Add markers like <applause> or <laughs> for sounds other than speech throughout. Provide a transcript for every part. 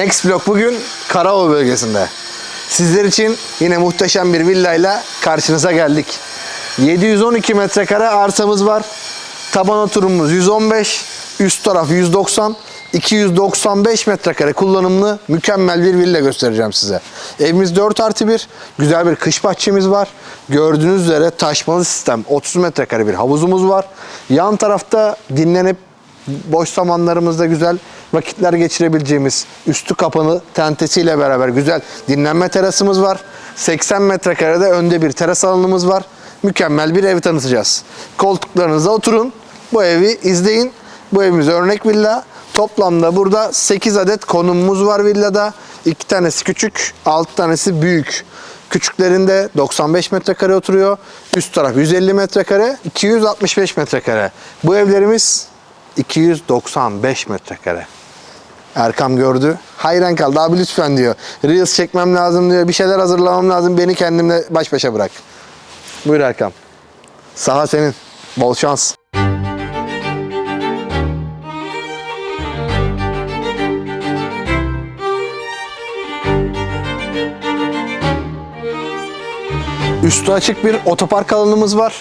Next Block bugün Karaova bölgesinde. Sizler için yine muhteşem bir villayla karşınıza geldik. 712 metrekare arsamız var. Taban oturumumuz 115, üst taraf 190, 295 metrekare kullanımlı mükemmel bir villa göstereceğim size. Evimiz 4 artı 1, güzel bir kış bahçemiz var. Gördüğünüz üzere taşmalı sistem 30 metrekare bir havuzumuz var. Yan tarafta dinlenip boş zamanlarımızda güzel vakitler geçirebileceğimiz üstü kapalı tentesiyle beraber güzel dinlenme terasımız var. 80 metrekarede önde bir teras alanımız var. Mükemmel bir evi tanıtacağız. Koltuklarınıza oturun. Bu evi izleyin. Bu evimiz örnek villa. Toplamda burada 8 adet konumumuz var villada. 2 tanesi küçük, 6 tanesi büyük. Küçüklerinde 95 metrekare oturuyor. Üst taraf 150 metrekare, 265 metrekare. Bu evlerimiz 295 metrekare. Erkam gördü. Hayran kaldı. Abi lütfen diyor. Reels çekmem lazım diyor. Bir şeyler hazırlamam lazım. Beni kendimle baş başa bırak. Buyur Erkam. Saha senin. Bol şans. Üstü açık bir otopark alanımız var.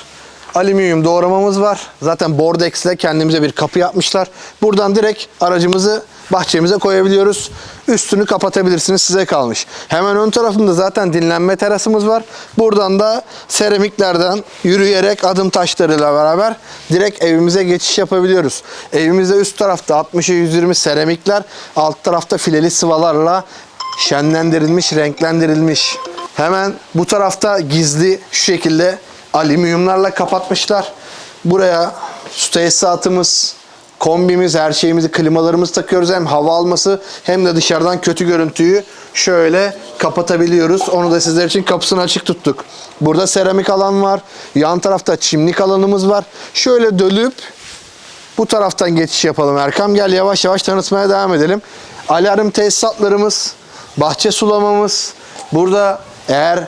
Alüminyum doğramamız var. Zaten Bordex ile kendimize bir kapı yapmışlar. Buradan direkt aracımızı bahçemize koyabiliyoruz. Üstünü kapatabilirsiniz size kalmış. Hemen ön tarafında zaten dinlenme terasımız var. Buradan da seramiklerden yürüyerek adım taşlarıyla beraber direkt evimize geçiş yapabiliyoruz. Evimizde üst tarafta 60'a 120 seramikler, alt tarafta fileli sıvalarla şenlendirilmiş, renklendirilmiş. Hemen bu tarafta gizli şu şekilde alüminyumlarla kapatmışlar. Buraya su tesisatımız, kombimiz, her şeyimizi, klimalarımızı takıyoruz. Hem hava alması hem de dışarıdan kötü görüntüyü şöyle kapatabiliyoruz. Onu da sizler için kapısını açık tuttuk. Burada seramik alan var. Yan tarafta çimlik alanımız var. Şöyle dönüp bu taraftan geçiş yapalım Erkam. Gel yavaş yavaş tanıtmaya devam edelim. Alarm tesisatlarımız, bahçe sulamamız. Burada eğer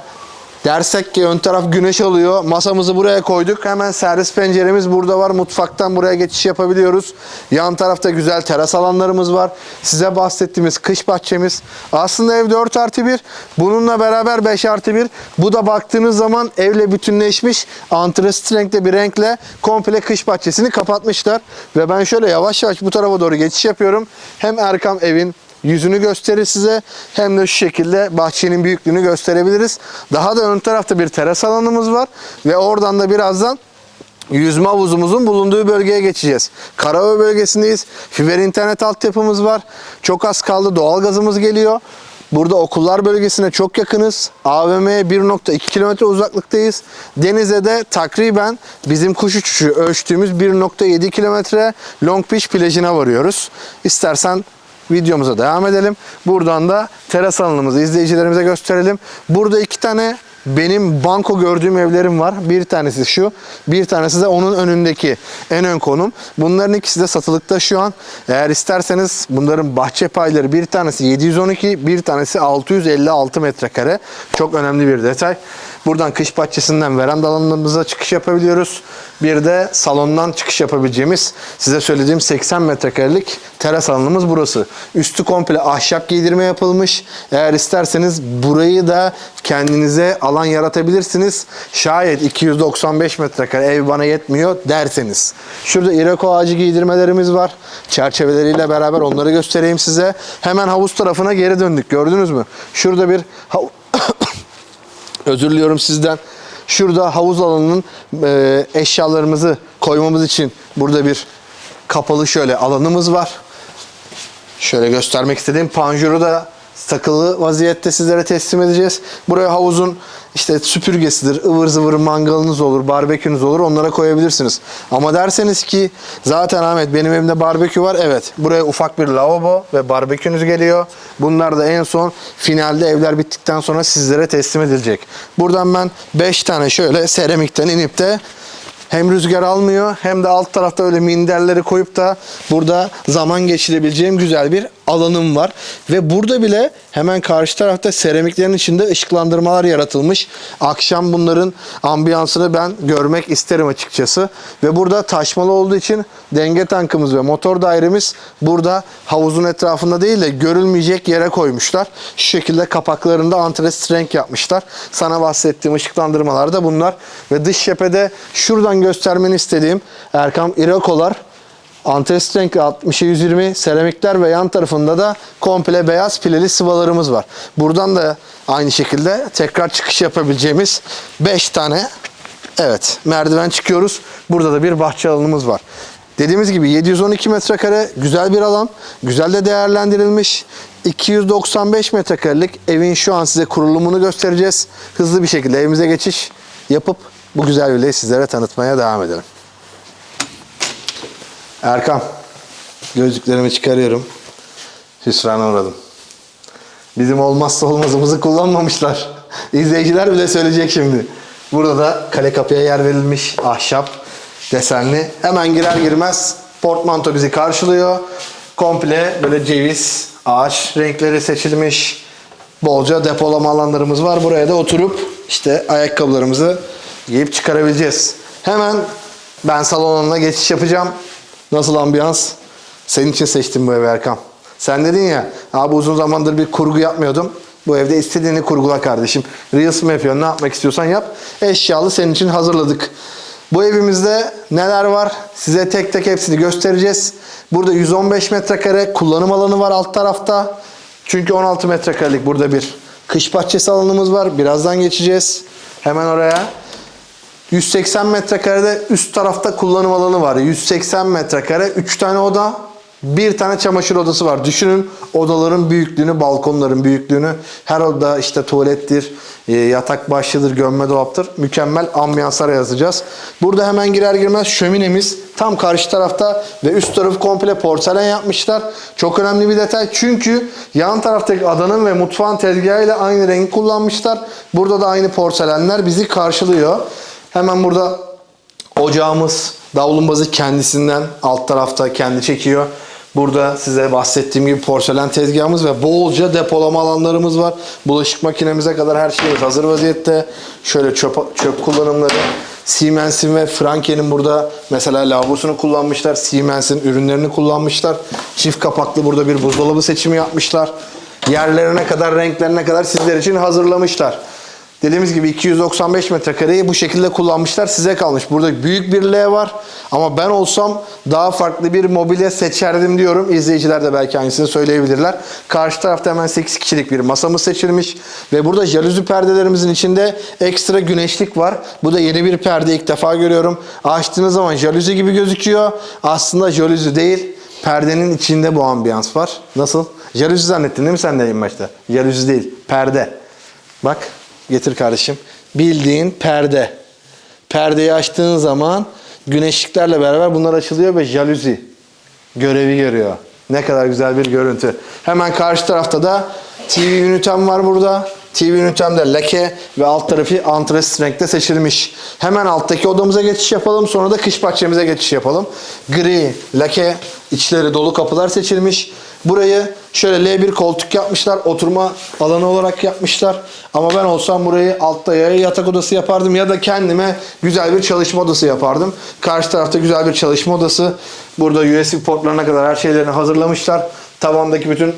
dersek ki ön taraf güneş alıyor. Masamızı buraya koyduk. Hemen servis penceremiz burada var. Mutfaktan buraya geçiş yapabiliyoruz. Yan tarafta güzel teras alanlarımız var. Size bahsettiğimiz kış bahçemiz. Aslında ev 4 artı 1. Bununla beraber 5 artı 1. Bu da baktığınız zaman evle bütünleşmiş antrasit renkte bir renkle komple kış bahçesini kapatmışlar. Ve ben şöyle yavaş yavaş bu tarafa doğru geçiş yapıyorum. Hem Erkam evin yüzünü gösterir size hem de şu şekilde bahçenin büyüklüğünü gösterebiliriz. Daha da ön tarafta bir teras alanımız var ve oradan da birazdan yüzme havuzumuzun bulunduğu bölgeye geçeceğiz. Karaova bölgesindeyiz. Fiber internet altyapımız var. Çok az kaldı. Doğalgazımız geliyor. Burada okullar bölgesine çok yakınız. AVM'ye 1.2 kilometre uzaklıktayız. Denize de takriben bizim kuş uçuşu ölçtüğümüz 1.7 kilometre Long Beach plajına varıyoruz. İstersen videomuza devam edelim. Buradan da teras alanımızı izleyicilerimize gösterelim. Burada iki tane benim banko gördüğüm evlerim var. Bir tanesi şu, bir tanesi de onun önündeki en ön konum. Bunların ikisi de satılıkta şu an. Eğer isterseniz bunların bahçe payları bir tanesi 712, bir tanesi 656 metrekare. Çok önemli bir detay. Buradan kış bahçesinden veranda alanımıza çıkış yapabiliyoruz. Bir de salondan çıkış yapabileceğimiz size söylediğim 80 metrekarelik teras alanımız burası. Üstü komple ahşap giydirme yapılmış. Eğer isterseniz burayı da kendinize alan yaratabilirsiniz. Şayet 295 metrekare ev bana yetmiyor derseniz. Şurada ireko ağacı giydirmelerimiz var. Çerçeveleriyle beraber onları göstereyim size. Hemen havuz tarafına geri döndük. Gördünüz mü? Şurada bir Özür diliyorum sizden. Şurada havuz alanının e, eşyalarımızı koymamız için burada bir kapalı şöyle alanımız var. Şöyle göstermek istediğim panjuru da takılı vaziyette sizlere teslim edeceğiz. Buraya havuzun işte süpürgesidir, ıvır zıvır mangalınız olur, barbekünüz olur onlara koyabilirsiniz. Ama derseniz ki zaten Ahmet benim evimde barbekü var. Evet buraya ufak bir lavabo ve barbekünüz geliyor. Bunlar da en son finalde evler bittikten sonra sizlere teslim edilecek. Buradan ben 5 tane şöyle seramikten inip de hem rüzgar almıyor hem de alt tarafta öyle minderleri koyup da burada zaman geçirebileceğim güzel bir alanım var. Ve burada bile hemen karşı tarafta seramiklerin içinde ışıklandırmalar yaratılmış. Akşam bunların ambiyansını ben görmek isterim açıkçası. Ve burada taşmalı olduğu için denge tankımız ve motor dairemiz burada havuzun etrafında değil de görülmeyecek yere koymuşlar. Şu şekilde kapaklarında antres renk yapmışlar. Sana bahsettiğim ışıklandırmalar da bunlar. Ve dış cephede şuradan göstermeni istediğim Erkam Irokolar Antres renk 60'a 120 seramikler ve yan tarafında da komple beyaz pileli sıvalarımız var. Buradan da aynı şekilde tekrar çıkış yapabileceğimiz 5 tane evet merdiven çıkıyoruz. Burada da bir bahçe alanımız var. Dediğimiz gibi 712 metrekare güzel bir alan. Güzel de değerlendirilmiş. 295 metrekarelik evin şu an size kurulumunu göstereceğiz. Hızlı bir şekilde evimize geçiş yapıp bu güzel villayı sizlere tanıtmaya devam edelim. Erkan, gözlüklerimi çıkarıyorum. Hüsrana uğradım. Bizim olmazsa olmazımızı kullanmamışlar. <laughs> İzleyiciler bile söyleyecek şimdi. Burada da kale kapıya yer verilmiş ahşap desenli. Hemen girer girmez portmanto bizi karşılıyor. Komple böyle ceviz, ağaç renkleri seçilmiş. Bolca depolama alanlarımız var. Buraya da oturup işte ayakkabılarımızı giyip çıkarabileceğiz. Hemen ben salonuna geçiş yapacağım. Nasıl ambiyans? Senin için seçtim bu evi Erkan. Sen dedin ya, abi uzun zamandır bir kurgu yapmıyordum. Bu evde istediğini kurgula kardeşim. Reels mi yapıyorsun, ne yapmak istiyorsan yap. Eşyalı senin için hazırladık. Bu evimizde neler var? Size tek tek hepsini göstereceğiz. Burada 115 metrekare kullanım alanı var alt tarafta. Çünkü 16 metrekarelik burada bir kış bahçesi alanımız var. Birazdan geçeceğiz. Hemen oraya. 180 metrekarede üst tarafta kullanım alanı var. 180 metrekare 3 tane oda, bir tane çamaşır odası var. Düşünün odaların büyüklüğünü, balkonların büyüklüğünü. Her oda işte tuvalettir, e, yatak başlıdır, gömme dolaptır. Mükemmel ambiyanslar yazacağız. Burada hemen girer girmez şöminemiz tam karşı tarafta ve üst tarafı komple porselen yapmışlar. Çok önemli bir detay çünkü yan taraftaki adanın ve mutfağın tezgahıyla aynı rengi kullanmışlar. Burada da aynı porselenler bizi karşılıyor. Hemen burada ocağımız, davlumbazı kendisinden alt tarafta kendi çekiyor. Burada size bahsettiğim gibi porselen tezgahımız ve bolca depolama alanlarımız var. Bulaşık makinemize kadar her şeyimiz hazır vaziyette. Şöyle çöp, çöp kullanımları. Siemens'in ve Franke'nin burada mesela lavabosunu kullanmışlar. Siemens'in ürünlerini kullanmışlar. Çift kapaklı burada bir buzdolabı seçimi yapmışlar. Yerlerine kadar, renklerine kadar sizler için hazırlamışlar. Dediğimiz gibi 295 metrekareyi bu şekilde kullanmışlar. Size kalmış. Burada büyük bir L var. Ama ben olsam daha farklı bir mobilya seçerdim diyorum. İzleyiciler de belki aynısını söyleyebilirler. Karşı tarafta hemen 8 kişilik bir masamız seçilmiş. Ve burada jalüzi perdelerimizin içinde ekstra güneşlik var. Bu da yeni bir perde ilk defa görüyorum. Açtığınız zaman jalüzi gibi gözüküyor. Aslında jalüzi değil. Perdenin içinde bu ambiyans var. Nasıl? Jalüzi zannettin değil mi sen de en başta? Jalüzi değil. Perde. Bak Getir kardeşim. Bildiğin perde. Perdeyi açtığın zaman güneşliklerle beraber bunlar açılıyor ve jaluzi görevi görüyor. Ne kadar güzel bir görüntü. Hemen karşı tarafta da TV ünitem var burada. TV ünitemde leke ve alt tarafı antres renkte seçilmiş. Hemen alttaki odamıza geçiş yapalım. Sonra da kış bahçemize geçiş yapalım. Gri, leke, içleri dolu kapılar seçilmiş. Burayı şöyle L1 koltuk yapmışlar. Oturma alanı olarak yapmışlar. Ama ben olsam burayı altta ya yatak odası yapardım ya da kendime güzel bir çalışma odası yapardım. Karşı tarafta güzel bir çalışma odası. Burada USB portlarına kadar her şeylerini hazırlamışlar. Tavandaki bütün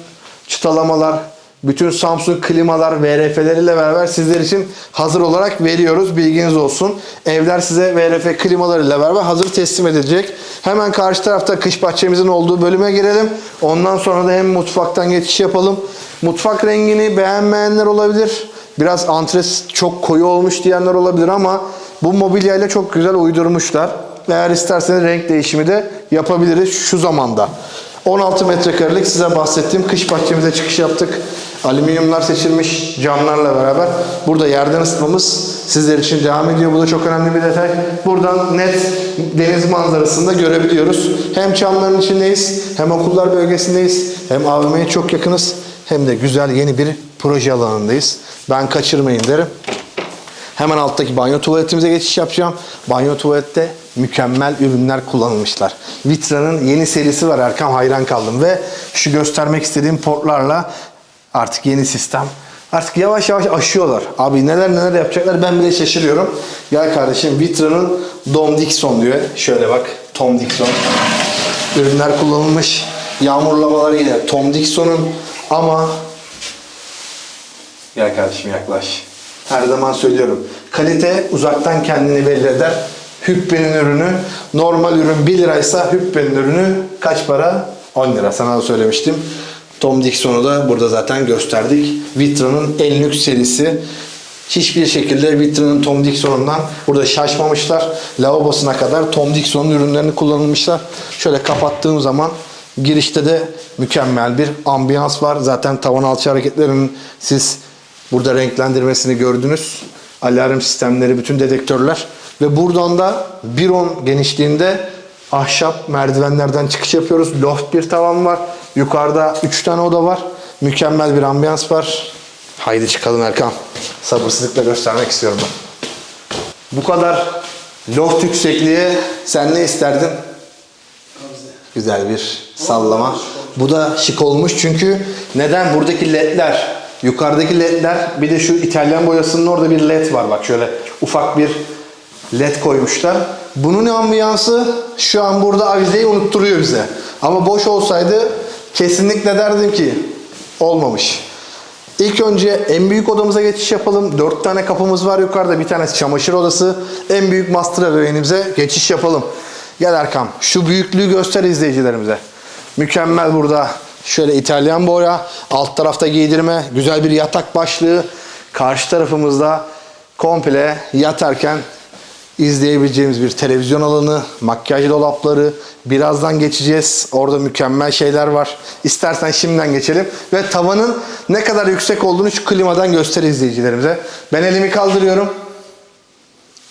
çıtalamalar, bütün Samsung klimalar, VRF'leriyle beraber sizler için hazır olarak veriyoruz. Bilginiz olsun. Evler size VRF klimalarıyla beraber hazır teslim edilecek. Hemen karşı tarafta kış bahçemizin olduğu bölüme girelim. Ondan sonra da hem mutfaktan geçiş yapalım. Mutfak rengini beğenmeyenler olabilir. Biraz antres çok koyu olmuş diyenler olabilir ama bu mobilyayla çok güzel uydurmuşlar. Eğer isterseniz renk değişimi de yapabiliriz şu zamanda. 16 metrekarelik size bahsettiğim kış bahçemize çıkış yaptık. Alüminyumlar seçilmiş camlarla beraber. Burada yerden ısıtmamız sizler için devam ediyor. Bu da çok önemli bir detay. Buradan net deniz manzarasını da görebiliyoruz. Hem çamların içindeyiz, hem okullar bölgesindeyiz, hem AVM'ye çok yakınız. Hem de güzel yeni bir proje alanındayız. Ben kaçırmayın derim. Hemen alttaki banyo tuvaletimize geçiş yapacağım. Banyo tuvalette mükemmel ürünler kullanılmışlar. Vitra'nın yeni serisi var Erkam hayran kaldım ve şu göstermek istediğim portlarla artık yeni sistem Artık yavaş yavaş aşıyorlar. Abi neler neler yapacaklar ben bile şaşırıyorum. Gel kardeşim Vitra'nın Dom Dixon diyor. Şöyle bak Tom Dixon. Ürünler kullanılmış. Yağmurlamalar yine Tom Dixon'un ama Gel kardeşim yaklaş. Her zaman söylüyorum. Kalite uzaktan kendini belli eder. Hübbe'nin ürünü normal ürün 1 liraysa Hübbe'nin ürünü kaç para? 10 lira. Sana da söylemiştim. Tom Dixon'u da burada zaten gösterdik. Vitra'nın en lüks serisi. Hiçbir şekilde Vitra'nın Tom Dixon'undan burada şaşmamışlar. Lavabosuna kadar Tom Dixon'un ürünlerini kullanılmışlar. Şöyle kapattığım zaman girişte de mükemmel bir ambiyans var. Zaten tavan alçı hareketlerinin siz burada renklendirmesini gördünüz. Alarm sistemleri, bütün dedektörler. Ve buradan da 1.10 genişliğinde ahşap merdivenlerden çıkış yapıyoruz. Loft bir tavan var. Yukarıda 3 tane oda var. Mükemmel bir ambiyans var. Haydi çıkalım Erkan. Sabırsızlıkla göstermek istiyorum ben. Bu kadar loft yüksekliğe sen ne isterdin? Güzel bir sallama. Bu da şık olmuş çünkü neden? Buradaki ledler, yukarıdaki ledler bir de şu İtalyan boyasının orada bir led var. Bak şöyle ufak bir led koymuşlar. Bunun ambiyansı şu an burada avizeyi unutturuyor bize. Ama boş olsaydı kesinlikle derdim ki olmamış. İlk önce en büyük odamıza geçiş yapalım. Dört tane kapımız var yukarıda. Bir tanesi çamaşır odası. En büyük master ebeveynimize geçiş yapalım. Gel Erkam. Şu büyüklüğü göster izleyicilerimize. Mükemmel burada. Şöyle İtalyan boya. Alt tarafta giydirme. Güzel bir yatak başlığı. Karşı tarafımızda komple yatarken izleyebileceğimiz bir televizyon alanı, makyaj dolapları. Birazdan geçeceğiz. Orada mükemmel şeyler var. İstersen şimdiden geçelim. Ve tavanın ne kadar yüksek olduğunu şu klimadan göster izleyicilerimize. Ben elimi kaldırıyorum.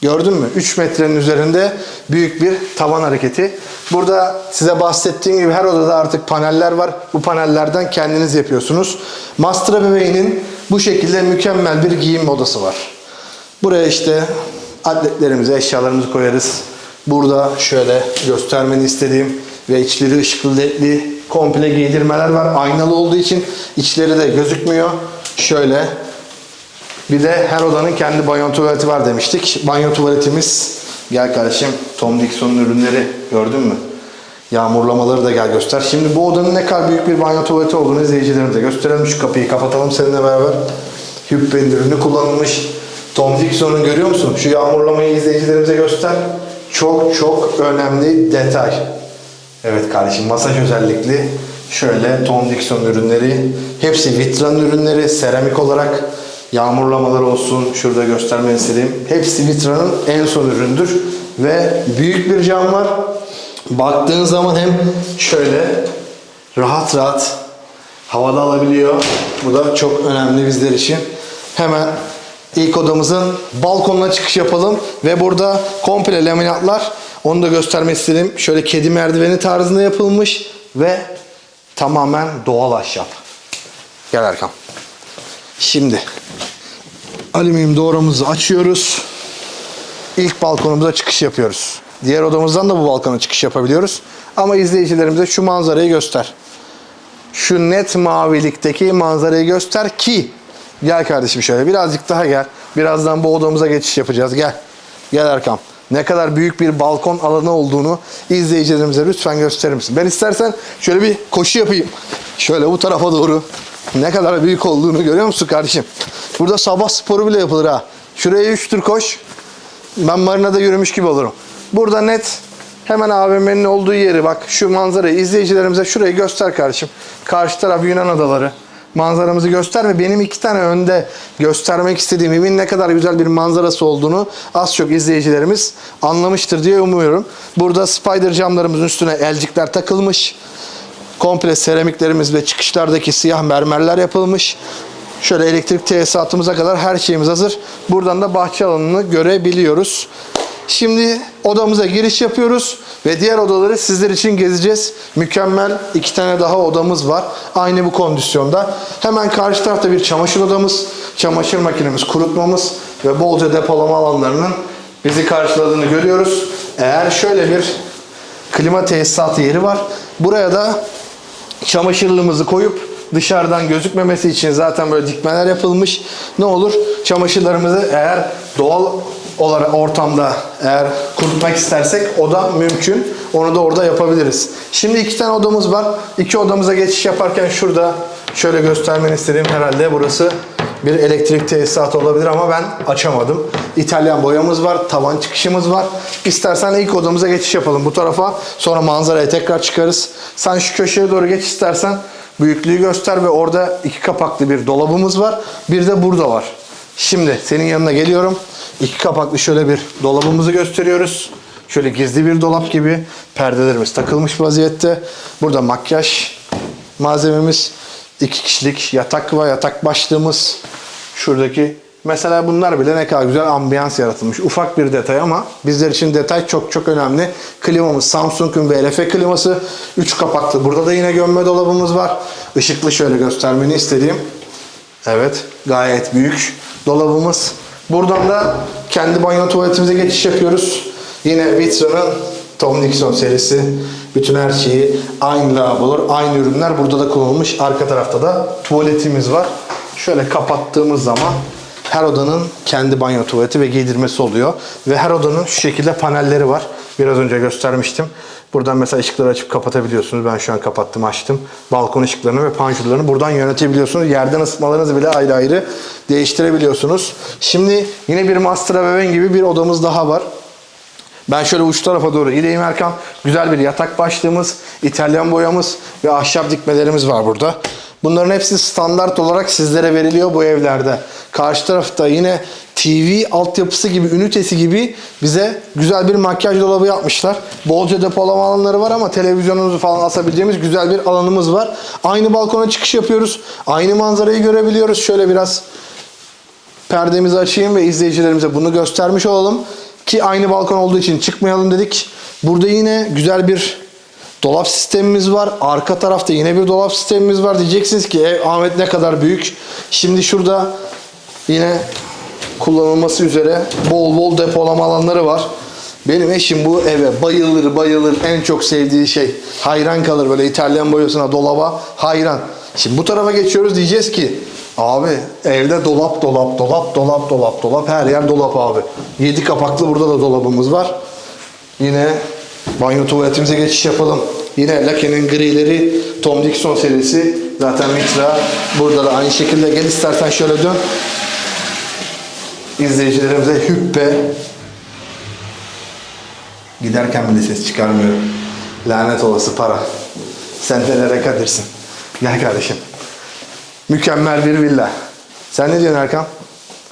Gördün mü? 3 metrenin üzerinde büyük bir tavan hareketi. Burada size bahsettiğim gibi her odada artık paneller var. Bu panellerden kendiniz yapıyorsunuz. Master bebeğinin bu şekilde mükemmel bir giyim odası var. Buraya işte atletlerimizi, eşyalarımızı koyarız. Burada şöyle göstermeni istediğim ve içleri ışıklı ledli komple giydirmeler var. Aynalı olduğu için içleri de gözükmüyor. Şöyle bir de her odanın kendi banyo tuvaleti var demiştik. Banyo tuvaletimiz gel kardeşim Tom Dixon'un ürünleri gördün mü? Yağmurlamaları da gel göster. Şimdi bu odanın ne kadar büyük bir banyo tuvaleti olduğunu izleyicilerimize gösterelim. Şu kapıyı kapatalım seninle beraber. Hübbe'nin ürünü kullanılmış. Tom Dixon'un görüyor musun? Şu yağmurlamayı izleyicilerimize göster. Çok çok önemli detay. Evet kardeşim masaj özellikli. Şöyle Tom Dixon ürünleri. Hepsi vitran ürünleri. Seramik olarak yağmurlamalar olsun. Şurada göstermeni istediğim. Hepsi vitranın en son üründür. Ve büyük bir cam var. Baktığın zaman hem şöyle rahat rahat havada alabiliyor. Bu da çok önemli bizler için. Hemen ilk odamızın balkonuna çıkış yapalım. Ve burada komple laminatlar. Onu da göstermek istedim. Şöyle kedi merdiveni tarzında yapılmış. Ve tamamen doğal ahşap. Gel Erkan. Şimdi alüminyum doğramızı açıyoruz. İlk balkonumuza çıkış yapıyoruz. Diğer odamızdan da bu balkona çıkış yapabiliyoruz. Ama izleyicilerimize şu manzarayı göster. Şu net mavilikteki manzarayı göster ki gel kardeşim şöyle birazcık daha gel. Birazdan bu odamıza geçiş yapacağız. Gel. Gel Erkam. Ne kadar büyük bir balkon alanı olduğunu izleyicilerimize lütfen gösterir misin? Ben istersen şöyle bir koşu yapayım. Şöyle bu tarafa doğru. Ne kadar büyük olduğunu görüyor musun kardeşim? Burada sabah sporu bile yapılır ha. Şuraya 3 tur koş. Ben marinada yürümüş gibi olurum. Burada net hemen AVM'nin olduğu yeri bak şu manzarayı izleyicilerimize şurayı göster kardeşim. Karşı taraf Yunan adaları. Manzaramızı göster ve benim iki tane önde göstermek istediğim evin ne kadar güzel bir manzarası olduğunu az çok izleyicilerimiz anlamıştır diye umuyorum. Burada spider camlarımızın üstüne elcikler takılmış. Komple seramiklerimiz ve çıkışlardaki siyah mermerler yapılmış. Şöyle elektrik tesisatımıza kadar her şeyimiz hazır. Buradan da bahçe alanını görebiliyoruz. Şimdi odamıza giriş yapıyoruz ve diğer odaları sizler için gezeceğiz. Mükemmel iki tane daha odamız var. Aynı bu kondisyonda. Hemen karşı tarafta bir çamaşır odamız, çamaşır makinemiz, kurutmamız ve bolca depolama alanlarının bizi karşıladığını görüyoruz. eğer şöyle bir klima tesisatı yeri var. Buraya da çamaşırlığımızı koyup dışarıdan gözükmemesi için zaten böyle dikmeler yapılmış. Ne olur? Çamaşırlarımızı eğer doğal olarak ortamda eğer kurutmak istersek o da mümkün. Onu da orada yapabiliriz. Şimdi iki tane odamız var. İki odamıza geçiş yaparken şurada şöyle göstermeni istediğim herhalde burası bir elektrik tesisatı olabilir ama ben açamadım. İtalyan boyamız var, tavan çıkışımız var. İstersen ilk odamıza geçiş yapalım bu tarafa. Sonra manzaraya tekrar çıkarız. Sen şu köşeye doğru geç istersen büyüklüğü göster ve orada iki kapaklı bir dolabımız var. Bir de burada var. Şimdi senin yanına geliyorum. İki kapaklı şöyle bir dolabımızı gösteriyoruz. Şöyle gizli bir dolap gibi perdelerimiz takılmış vaziyette. Burada makyaj malzememiz, iki kişilik yatak ve yatak başlığımız. Şuradaki mesela bunlar bile ne kadar güzel ambiyans yaratılmış. Ufak bir detay ama bizler için detay çok çok önemli. Klimamız Samsung'un VLF kliması. 3 kapaklı. Burada da yine gömme dolabımız var. Işıklı şöyle göstermeni istediğim. Evet, gayet büyük dolabımız. Buradan da kendi banyo tuvaletimize geçiş yapıyoruz. Yine Vitro'nun Tom Dixon serisi. Bütün her şeyi aynı lavabo, aynı ürünler burada da kullanılmış. Arka tarafta da tuvaletimiz var. Şöyle kapattığımız zaman her odanın kendi banyo tuvaleti ve giydirmesi oluyor. Ve her odanın şu şekilde panelleri var. Biraz önce göstermiştim. Buradan mesela ışıkları açıp kapatabiliyorsunuz. Ben şu an kapattım, açtım. Balkon ışıklarını ve panjurlarını buradan yönetebiliyorsunuz. Yerden ısıtmalarınızı bile ayrı ayrı değiştirebiliyorsunuz. Şimdi yine bir master ebeveyn gibi bir odamız daha var. Ben şöyle uç tarafa doğru gideyim Erkan. Güzel bir yatak başlığımız, İtalyan boyamız ve ahşap dikmelerimiz var burada. Bunların hepsi standart olarak sizlere veriliyor bu evlerde. Karşı tarafta yine TV altyapısı gibi, ünitesi gibi bize güzel bir makyaj dolabı yapmışlar. Bolca depolama alanları var ama televizyonunuzu falan asabileceğimiz güzel bir alanımız var. Aynı balkona çıkış yapıyoruz. Aynı manzarayı görebiliyoruz. Şöyle biraz perdemizi açayım ve izleyicilerimize bunu göstermiş olalım. Ki aynı balkon olduğu için çıkmayalım dedik. Burada yine güzel bir dolap sistemimiz var. Arka tarafta yine bir dolap sistemimiz var. Diyeceksiniz ki ev Ahmet ne kadar büyük. Şimdi şurada yine kullanılması üzere bol bol depolama alanları var. Benim eşim bu eve bayılır bayılır en çok sevdiği şey. Hayran kalır böyle İtalyan boyasına dolaba hayran. Şimdi bu tarafa geçiyoruz diyeceğiz ki abi evde dolap dolap dolap dolap dolap dolap her yer dolap abi. 7 kapaklı burada da dolabımız var. Yine banyo tuvaletimize geçiş yapalım. Yine Lake'nin grileri Tom Dixon serisi. Zaten Mitra burada da aynı şekilde gel istersen şöyle dön. İzleyicilerimize hüppe Giderken bile ses çıkarmıyorum. Lanet olası para. Sen de nereye kadirsin. Gel kardeşim. Mükemmel bir villa. Sen ne diyorsun Erkan?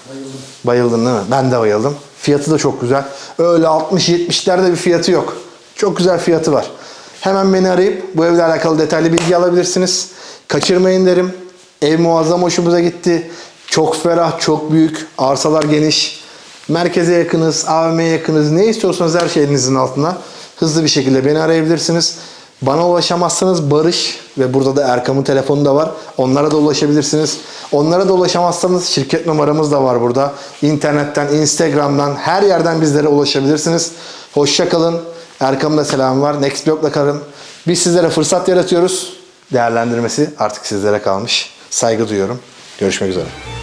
Bayıldım. Bayıldın değil mi? Ben de bayıldım. Fiyatı da çok güzel. Öyle 60-70'lerde bir fiyatı yok. Çok güzel fiyatı var. Hemen beni arayıp bu evle alakalı detaylı bilgi alabilirsiniz. Kaçırmayın derim. Ev muazzam hoşumuza gitti. Çok ferah, çok büyük. Arsalar geniş. Merkeze yakınız, AVM'ye yakınız. Ne istiyorsanız her şey elinizin altında. Hızlı bir şekilde beni arayabilirsiniz. Bana ulaşamazsanız Barış ve burada da Erkam'ın telefonu da var. Onlara da ulaşabilirsiniz. Onlara da ulaşamazsanız şirket numaramız da var burada. İnternetten, Instagram'dan her yerden bizlere ulaşabilirsiniz. Hoşça kalın. Erkam'ın da selamı var. Next Block'la kalın. Biz sizlere fırsat yaratıyoruz. Değerlendirmesi artık sizlere kalmış. Saygı duyuyorum. Görüşmek üzere.